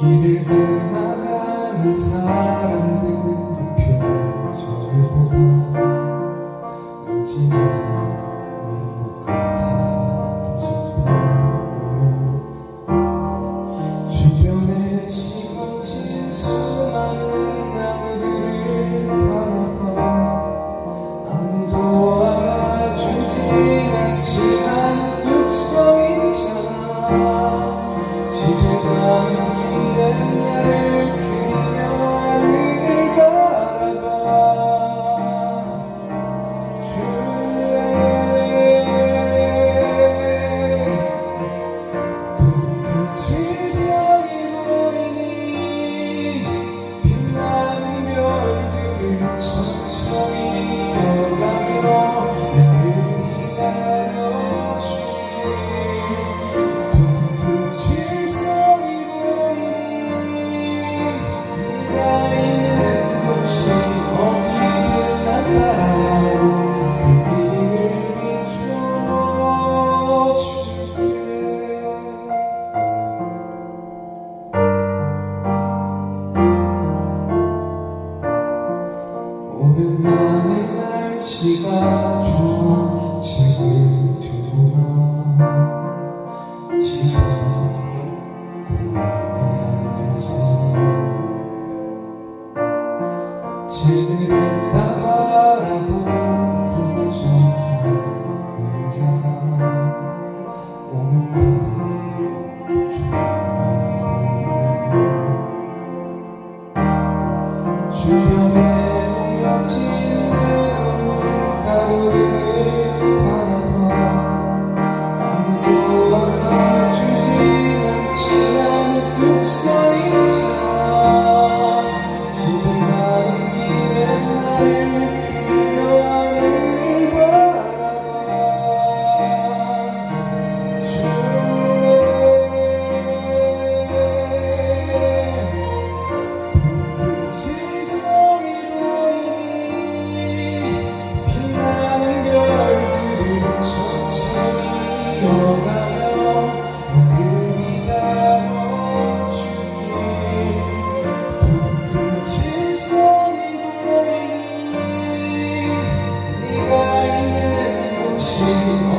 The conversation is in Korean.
길을 헤나가는 사람들. Christ. 오늘 날씨가 좋아 지금 두고라. 지금 공원에 앉아서 지금 따라고 부르던 그자가 오늘 주변에 to see.